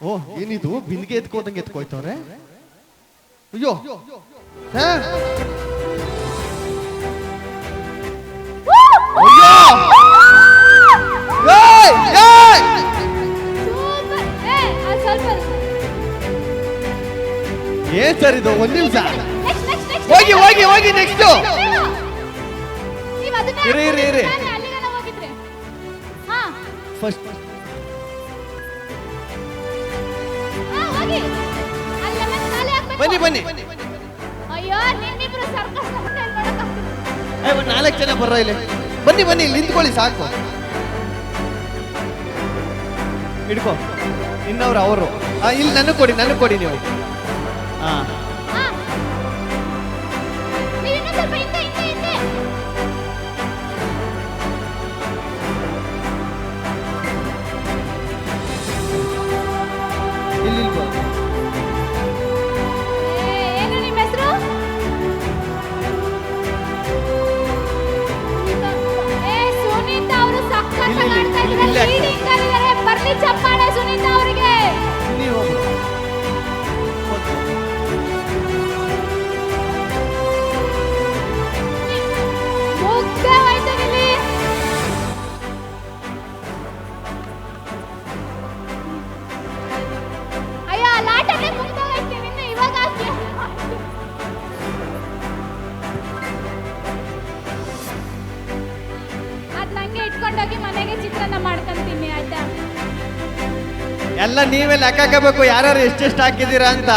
ಓ ಏನಿದು? ಬಿಂದಿಗೆ ಎತ್ಕೋದಂಗೆ ಎತ್ಕೋಯ್ತವ್ರೆ ಅಯ್ಯೋ. ಏ ಸರ್ ಇದು? ಒಂದ್ ನಿಮಿಷ. ಹೋಗಿ ಹೋಗಿ ಹೋಗಿ ನೆಕ್ಸ್ಟ್ ಇರಿ, ಇರಿ, ಇರಿ. ಬನ್ನಿ ಬನ್ನಿ. ಅಯ್ಯೋ ನಿಮ್ಮಿಬ್ರು ಸರ್ಕಸ್ ನಾಲ್ಕು ಜನ ಬರ್ರ ಇಲ್ಲಿ. ಬನ್ನಿ ಬನ್ನಿ ಇಲ್ಲಿ ನಿಂತ್ಕೊಳ್ಳಿ ಸಾಕು. ಹಿಡ್ಕೋ. ಇನ್ನವ್ರು ಅವರು. ಇಲ್ಲಿ ನನಗೆ ಕೊಡಿ ನನಗೆ ಕೊಡಿ ನೀವು. ಹಾ ಎಲ್ಲ ನೀವೇ ಲೆಕ್ಕ ಹಾಕಬೇಕು. ಯಾರ್ಯಾರು ಎಷ್ಟೆಷ್ಟು ಹಾಕಿದ್ದೀರಾ ಅಂತ.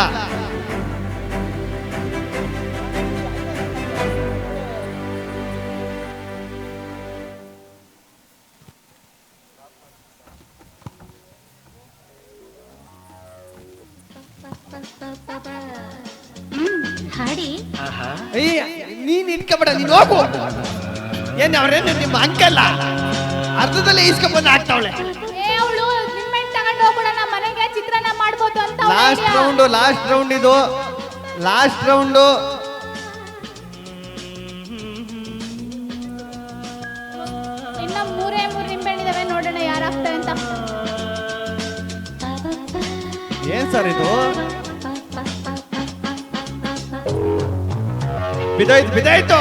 ಹಾಡಿ. ಅಯ್ಯ ನೀನ್ ಇಟ್ಕೊಬೇಡ ನೀನ್ ಹೋಗು. ಏನ್ ಅವ್ರೇನು ನಿಮ್ಮ ಅಂಕಲ್ಲ ಅರ್ಧದಲ್ಲೇ ಇಸ್ಕೊಂಡ್ಬಂದು ಹಾಕ್ತಾವಳೆ. ಲಾಸ್ಟ್ ರೌಂಡ್ ಲಾಸ್ಟ್ ರೌಂಡ್ ಇದು. Last round. ಇನ್ನ ಮೂರೇ ಮೂರು ನಿಂಬೆಹಣ್ಣಿದಾವೆ ನೋಡೋಣ ಯಾರು ಆಗ್ತಾರೆ ಅಂತ. ಏನ್ ಸರ್ ಇದು? ಬಿದ್ದಾಯ್ತು ಬಿದ್ದಾಯ್ತು.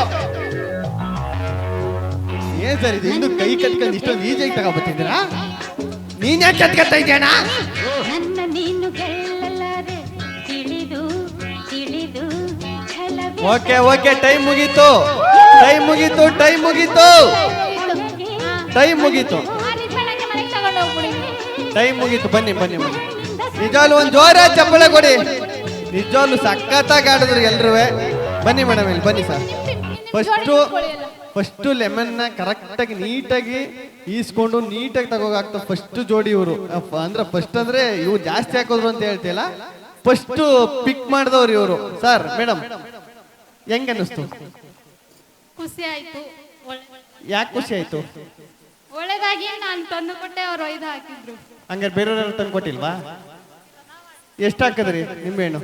ಏನ್ ಸರ್ ಇದು? ಇನ್ನು ಕೈ ಕಟ್ಕೊಂಡು ಇಷ್ಟೊಂದು ಈಜಿಯಾಗಿ ತಗೊಬತ್ತಿದ್ದೀರಾ ನೀನ್ ಯಾಕೆ ಕಟ್ಕೊತಾ ಇದೆಯಣ್ಣ ಓಕೆ ಓಕೆ, ಟೈಮ್ ಮುಗೀತು. ಟೈಮ್ ಮುಗೀತು ಟೈಮ್ ಮುಗೀತು. ಟೈಮ್ ಮುಗೀತು. ಟೈಮ್ ಮುಗೀತು, ಬನ್ನಿ ಬನ್ನಿ ಬನ್ನಿ. ನಿಜವಾಗ್ಲು ಒಂದು ಜೋರ ಚಪ್ಪಳೆ ಕೊಡಿ. ನಿಜವಾಗ್ಲು ಸಖತ್ತಾಗಿ ಆಡಿದ್ರು ಎಲ್ರೂ ಬನ್ನಿ ಮೇಡಮ್ ಇಲ್ಲಿ, ಬನ್ನಿ ಸರ್ ಫಸ್ಟು ಫಸ್ಟು ಲೆಮನ್ನ ಕರೆಕ್ಟಾಗಿ ನೀಟಾಗಿ ಈಸ್ಕೊಂಡು ನೀಟಾಗಿ ತಗೋಗ್ತ ಫಸ್ಟ್ ಜೋಡಿ ಇವರು. ಅಂದ್ರೆ ಫಸ್ಟ್ ಅಂದ್ರೆ ಇವ್ರು ಜಾಸ್ತಿ ಹಾಕೋದ್ರು ಅಂತ ಹೇಳ್ತಿಲ್ಲ ಫಸ್ಟ್ ಪಿಕ್ ಮಾಡಿದವ್ರು ಇವರು. ಸರ್ ಮೇಡಮ್ ಹೆಂಗ್ ಅನ್ನಿಸ್ತು ಖುಷಿ ಆಯ್ತು. ಯಾಕೆ ಖುಷಿ ಆಯ್ತು? ಒಳ್ಳೇದಾಗಿ ನಾನು ತಂದು ಕೊಟ್ಟೆ ಅವ್ರು ಒಯ್ದು ಹಾಕಿದ್ರು. ಹಂಗಾರೆ ಬೇರೆಯವ್ರು ತಂದು ಕೊಟ್ಟಿಲ್ವಾ ಎಷ್ಟು ಹಾಕಿದ್ರಿ ನಿಂಬೆಹಣ್ಣು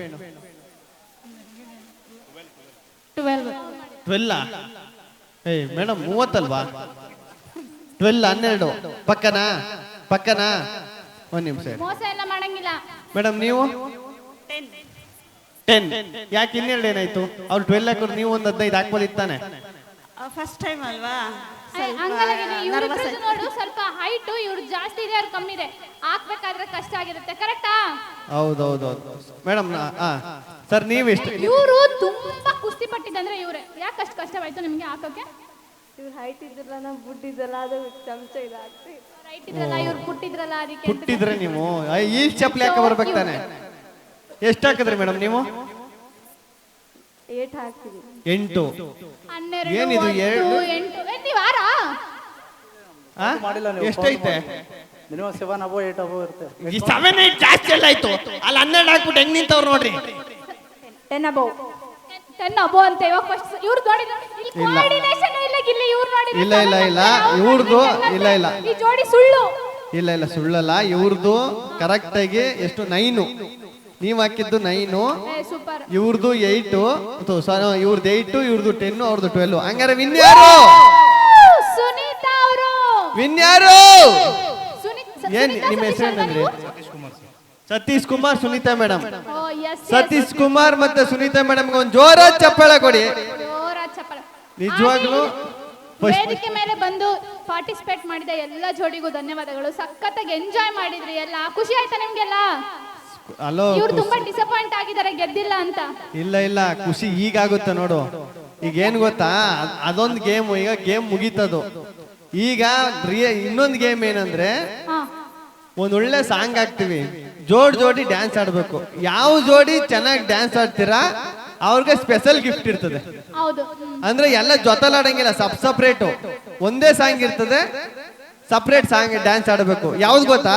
ಟ್ವೆಲ್ವ್. ಟ್ವೆಲ್ಲ? ಏಯ್ ಮೇಡಮ್ ಮೂವತ್ತಲ್ವಾ? ಟ್ವೆಲ್ ಹನ್ನೆರಡು. ಪಕ್ಕನಾ? ಪಕ್ಕನಾ? ಒಂದ್ ನಿಮಿಷ. ಮೋಸ ಎಲ್ಲ ಮಾಡಂಗಿಲ್ಲ. ಮೇಡಮ್ ನೀವು? ಟೆನ್ ಯಾಕೆ ಇನ್ನೆರಡು ಏನಾಯ್ತು? ಅವ್ರು ಟ್ವೆಲ್ ಹಾಕೋರು ನೀವು ಒಂದು ಹದಿನೈದು ಹಾಕ್ಬೋದಿತ್ತಾನೆ ಫಸ್ಟ್ ಟೈಮ್ ಅಲ್ವಾ? ನೋಡು ಸ್ವಲ್ಪ ಹೈಟ್ ಇವ್ರು ಜಾಸ್ತಿ ಇದೆ ಅವ್ರು ಕಮ್ಮಿ ಇದೆ. ಹಾಕ್ಬೇಕಾದ್ರೆ ಕಷ್ಟ ಆಗಿರುತ್ತೆ ಕರೆಕ್ಟಾ ಹೌದೌದೌದು. ಮೇಡಮ್ ಸರ್ ನೀವೆಷ್ಟು ಇವರು ತುಂಬಾ ಕುಸ್ತಿ ಪಟ್ಟಿದ್ದಂದ್ರೆ ಇವ್ರೆ. ಯಾಕೆ ಅಷ್ಟು ಕಷ್ಟವಾಯ್ತು ನಿಮ್ಗೆ ಹಾಕೋಕೆ? ಇವ್ರು ಹೈಟ್ ಇದ್ರಲ್ಲ ನಾವು ಬುಡ್ಡಿದ್ದಲ್ಲ ಅದು ಚಮಚ ಇದಾಗ್ತಿ ರೈಟ್ ಇದ್ರಲ್ಲ ಇವ್ರು ಪುಟ್ಟಿದ್ರಲ್ಲ ಅದಕ್ಕೆ ಪುಟ್ಟಿದ್ರೆ ನೀವು? ಈ ಚಪ್ಪಲಿ ಹಾಕ ಬರ್ಬೇಕು ತಾನೆ. ಎಷ್ಟು ಹಾಕಿದ್ರಿ ಮೇಡಮ್ ನೀವು? ಏಟ್ ಹಾಕ್ತೀವಿ. ಎಂಟು. ಹನ್ನೆರಡು ಏನಿದು ಒಂದು? ಎಂಟು. ಏ, ನೀವ್ ಆರಾ ಆ? ಮಾಡಿಲ್ಲ ನೀವು ಎಷ್ಟೈತೆ? Minimum seven above eight above ಇರುತ್ತೆ. ಈ ಸೆವೆನ್ ಏಟ್ ಜಾಸ್ತಿ ಎಲ್ಲ ಆಯ್ತು. ಅಲ್ಲಿ ಹನ್ನೆರಡು ಹಾಕ್ಬಿಟ್ಟು ಹೆಂಗ್ ನಿಂತವ್ರು ನೋಡ್ರಿ. ಟೆನ್ ಅಬೌವ್ ಟೆನ್ ಅಬೋ ಅಂತ ಇವಾಗ ಫಸ್ಟ್ ಇವ್ರು ನೋಡಿ. ಇಲ್ಲಿ ಇಲ್ಲ. ಇಲ್ಲ ಇಲ್ಲಿ ಇವ್ರು ನೋಡಿ ಇಲ್ಲ, ಇಲ್ಲ, ಇಲ್ಲ. ಇವ್ರ್ದು ಇಲ್ಲ, ಇಲ್ಲ. ಈ ಜೋಡಿ ಸುಳ್ಳು. ಇಲ್ಲ ಇಲ್ಲ ಸುಳ್ಳಲ್ಲ. ಇವ್ರದು ಕರೆಕ್ಟ್ ಆಗಿ ಎಷ್ಟು? ನೈನು ನೀವ್ ಹಾಕಿದ್ದು ನೈನು ಸೂಪರ್. ಇವ್ರದ್ದು ಏಟು ಇವ್ರದ್ದು ಏಟು ಇವ್ರದ್ದು ಟೆನ್ ಅವ್ರದ್ದು ಟ್ವೆಲ್ ಹಂಗಾರೆ ವಿನ್ ಯಾರು? ಸುನೀತಾ ಅವರು. ವಿನ್ ಯಾರು? ಏನ್ ನಿಮ್ ನಿಮ್ಮ ಸತೀಶ್ ಹೆಸರು ಅಲ್ವಾ ಏನಂದ್ರಿ? ಸತೀಶ್ ಕುಮಾರ್ ಸುನೀತಾ ಮೇಡಮ್. ಸತೀಶ್ ಕುಮಾರ್ ಮತ್ತೆ ಸುನೀತಾ ಮೇಡಮ್ ಒಂದು ಜೋರ ಚಪ್ಪಾಳೆ ಕೊಡಿ. ನಿಜವಾಗ್ಲು ವೇದಿಕೆ ಮೇಲೆ ಬಂದು ಪಾರ್ಟಿಸಿಪೇಟ್ ಮಾಡಿದ ಎಲ್ಲ ಜೋಡಿಗೂ ಧನ್ಯವಾದಗಳು. ಸಖತ್ತಾಗಿ ಎಂಜಾಯ್ ಮಾಡಿದ್ರಿ ಎಲ್ಲ. ಖುಷಿ ಆಯ್ತಾ ನಿಮ್ಗೆಲ್ಲ? ಹಲೋ ಇವ್ರು ತುಂಬಾ ಡಿಸಪಾಯಿಂಟ್ ಆಗಿದ್ದಾರೆ ಗೆದ್ದಿಲ್ಲ ಅಂತ. ಇಲ್ಲ ಇಲ್ಲ ಖುಷಿ ಈಗಾಗುತ್ತೆ ನೋಡು. ಈಗ ಏನ್ ಗೊತ್ತಾ? ಅದೊಂದು ಗೇಮ್ ಈಗ ಗೇಮ್ ಮುಗೀತದು. ಈಗ ಇನ್ನೊಂದು ಗೇಮ್ ಏನಂದ್ರೆ ಒಂದ್ ಒಳ್ಳೆ ಸಾಂಗ್ ಹಾಕ್ತಿವಿ. ಜೋಡ್ ಜೋಡಿ ಡ್ಯಾನ್ಸ್ ಆಡ್ಬೇಕು. ಯಾವ ಜೋಡಿ ಚೆನ್ನಾಗಿ ಡ್ಯಾನ್ಸ್ ಆಡ್ತೀರಾ ಅವ್ರಿಗೆ ಸ್ಪೆಷಲ್ ಗಿಫ್ಟ್ ಇರ್ತದೆ. ಅಂದ್ರೆ ಎಲ್ಲ ಜೊತಲಾಡಂಗಿಲ್ಲ ಸಬ್ ಸಪ್ರೇಟು ಒಂದೇ ಸಾಂಗ್ ಇರ್ತದೆ ಸಪ್ರೇಟ್ ಸಾಂಗ್ ಡ್ಯಾನ್ಸ್ ಆಡಬೇಕು. ಯಾವ್ದು ಗೊತ್ತಾ?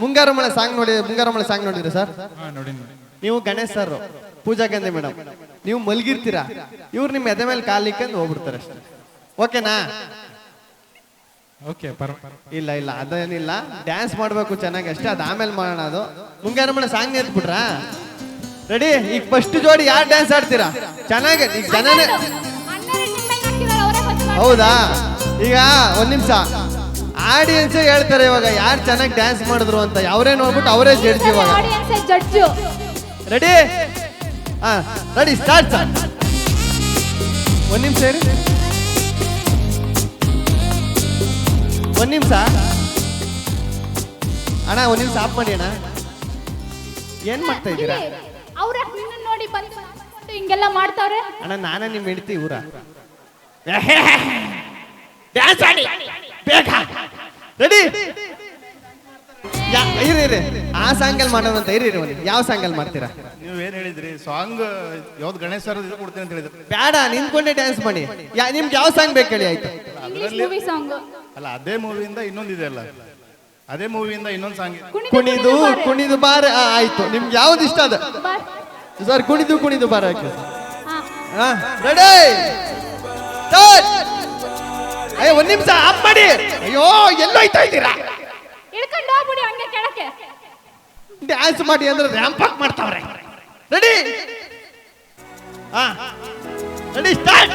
ಮುಂಗಾರು ಮಳೆ ಸಾಂಗ್ ನೋಡಿ ಮುಂಗಾರು ಮಳೆ ಸಾಂಗ್ ನೋಡಿದ್ರಿ ಸರ್? ನೀವು ಗಣೇಶ್ ಸರ್ ಪೂಜಾ ಗಂಧೆ ಮೇಡಮ್ ನೀವು ಮಲಗಿರ್ತೀರಾ? ಇವ್ರು ನಿಮ್ಮ ಎದೆ ಮೇಲೆ ಕಾಲಿಕ್ಕಂದು ಹೋಗ್ಬಿಡ್ತಾರೆ ಅಷ್ಟೇ. ಓಕೆನಾ? ಓಕೆ ಇಲ್ಲ ಇಲ್ಲ ಅದೇನಿಲ್ಲ. ಡ್ಯಾನ್ಸ್ ಮಾಡ್ಬೇಕು ಚೆನ್ನಾಗಿ ಅಷ್ಟೇ ಅದು ಆಮೇಲೆ ಮಾಡೋಣ ಅದು. ಮುಂಗಾರು ಮಳೆ ಸಾಂಗ್ ನಿಂತ್ಬಿಟ್ರಾ? ರೆಡಿ ಈಗ ಫಸ್ಟ್ ಜೋಡಿ ಯಾರು ಡ್ಯಾನ್ಸ್ ಆಡ್ತೀರಾ? ಚೆನ್ನಾಗಿ ಈಗ ಜನನೇ ಹೌದಾ? ಈಗ ಒಂದ್ ನಿಮಿಷ. ಆಡಿಯನ್ಸ್ ಹೇಳ್ತಾರೆ ಇವಾಗ ಯಾರು ಚೆನ್ನಾಗಿ ಡ್ಯಾನ್ಸ್ ಮಾಡಿದ್ರು ಅಂತ. ಅವರೇ ನೋಡ್ಬಿಟ್ಟು ಅವರೇ ಜಡ್ಜ್ ಇವಾಗ. ಆಡಿಯನ್ಸ್ ಜಡ್ಜು ರೆಡಿ ಹಾ ರೆಡಿ ಸ್ಟಾರ್ಟ್ ಸರ್ ಒಂದ್ ನಿಮಿಷ ಇರಿ. ಒಂದ್ ನಿಮಿಷ. ಅಣ್ಣ ಒಂದ್ ನಿಮಿಷ ಆಫ್ ಮಾಡಿ ಅಣ್ಣ. ಏನ್ ಮಾಡ್ತಾ ಇದ್ದೀರಾ? ಅವ್ರ ನೋಡಿ ಬಂದು ಹಿಂಗೆಲ್ಲ ಮಾಡ್ತಾವ್ರೆ? ಅಣ್ಣ ನಾನೇ ನಿಮ್ ಹೆಂಡತಿ ಊರ. ಡ್ಯಾನ್ಸ್ ಆಡಿ ಬೇಗ. ರೆಡಿ ಇರಿ ಇರಿ. ಆ ಸಾಂಗಲ್ಲಿ ಮಾಡೋಣ ಅಂತ ಇರಿ ಇರಿ ಒಂದು ಯಾವ ಸಾಂಗಲ್ಲಿ ಮಾಡ್ತೀರಾ? ನೀವು ಏನ್ ಹೇಳಿದ್ರಿ? ಸಾಂಗ್ ಯಾವ್ದು ಗಣೇಶ್ ಸರ್ ಇದು ಕೊಡ್ತೀನಿ ಅಂತ ಹೇಳಿದ್ರಿ. ಬೇಡ ನಿಂತ್ಕೊಂಡೆ ಡ್ಯಾನ್ಸ್ ಮಾಡಿ. ಯಾ ನಿಮ್ಗೆ ಯಾವ ಸಾಂಗ್ ಬೇಕು ಹೇಳಿ ಆಯ್ತು? ಸಾಂಗ್ ಅಲ್ಲ ಅದೇ ಮೂವಿಯಿಂದ ಇನ್ನೊಂದು ಇದೆ ಅಲ್ಲ. ಅದೇ ಮೂವಿಯಿಂದ ಇನ್ನೊಂದು ಸಾಂಗ್ ಕುಣಿದು ಕುಣಿದು ಬಾರ. ಆ, ಆಯ್ತು. ನಿಮ್ಗೆ ಯಾವ್ದು ಇಷ್ಟ ಅದ? ಸರ್ ಕುಣಿದು ಕುಣಿದು ಬಾರ ರೆಡಿ ಅಯ್ಯೋ ಒಂದ್ ನಿಮಿಷ ಆಫ್ ಮಾಡಿ. ಅಯ್ಯೋ ಎಲ್ಲೋಯ್ತಾ ಇದ್ದೀರಾ? ಇಳ್ಕೊಂಡು ಹೋಗ್ಬಿಡಿ ಹಂಗೆ ಕೆಳಕ್ಕೆ. ಡ್ಯಾನ್ಸ್ ಮಾಡಿ ಅಂದ್ರೆ ರ್ಯಾಂಪ್ ಹಾಕ್ ಮಾಡ್ತಾವ್ರೆ. ರೆಡಿ ಹಾ ರೆಡಿ ಸ್ಟಾರ್ಟ್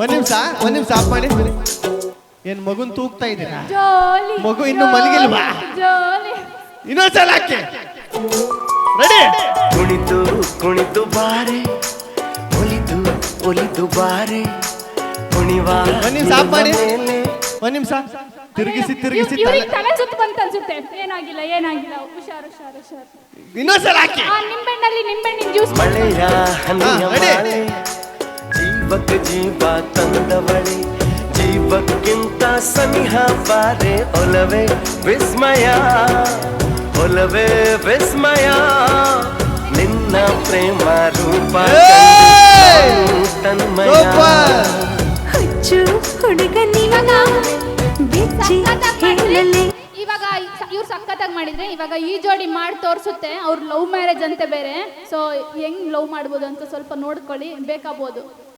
ಒಂದ್ ನಿಮಿಷ ಒಂದ್ ನಿಮಿಷ ಆಫ್ ಮಾಡಿ. ಏನ್ ಮಗುನ್ ತೂಗ್ತಾ ಇದ್ದೀರಾ? ಮಗು ಇನ್ನು ಮಲಗಿಲ್ವಾ? ಇನ್ನೊಂದ್ಸಲ ಹಾಕಿ. ರೆಡಿ ಕುಣಿತು ಕುಣಿತು ಬಾರೆ. ಒಲಿದು ಒಲಿದು ಬಾರೆ. ಕುಣಿವ ಒಂದ್ ನಿಮಿಷ ಆಫ್ ಮಾಡಿ. ಒಂದ್ ನಿಮಿಷ. ತಿರುಗಿಸಿ ತಿರುಗಿಸಿ ಇವ್ರಿಗೆ ತಲೆ ಸುತ್ತ ಬಂತ ಅನ್ಸುತ್ತೆ. ಏನಾಗಿಲ್ಲ ಏನಾಗಿಲ್ಲ. ಹುಷಾರು ಹುಷಾರ್ ಹುಷಾರ್. ಇನ್ನೊಂದ್ಸಲ ಹಾಕಿ. ಆ ನಿಂಬೆಣ್ಣಲ್ಲಿ ನಿಂಬೆಣ್ಣಿನ ಜ್ಯೂಸ್ ಮಳೆಯ ಹನಿಯ ಹಾ, ready? ಮಾಲೆ. ಜೀವಕ್ಕೆ ಜೀವ ತಂದವಳೆ. ಜೀವಕ್ಕಿಂತ ಸನಿಹ ಬಾರೆ. ಒಲವೇ ವಿಸ್ಮಯ. ಒಲವೇ ವಿಸ್ಮಯ ನಿನ್ನ ಪ್ರೇಮ ರೂಪ! ತನ್ಮಯ. ಹಚ್ಚು ಹುಚ್ಚು ಹುಡುಗ ನಿಮಗ ಬೆಚ್ಚಿ ಹೇಳಲಿ. ಇವಾಗ ಇವ್ರು ಸಖತ್ತಾಗಿ ಮಾಡಿದ್ರೆ ಇವಾಗ ಈ ಜೋಡಿ ಮಾಡಿ ತೋರಿಸುತ್ತೆ ಅವ್ರ ಲವ್ ಮ್ಯಾರೇಜ್ ಅಂತೆ ಬೇರೆ. ಸೊ ಹೆಂಗ್ ಲವ್ ಮಾಡ್ಬೋದು ಅಂತ ಸ್ವಲ್ಪ ನೋಡ್ಕೊಳ್ಳಿ ಬೇಕಾಗ್ಬೋದು.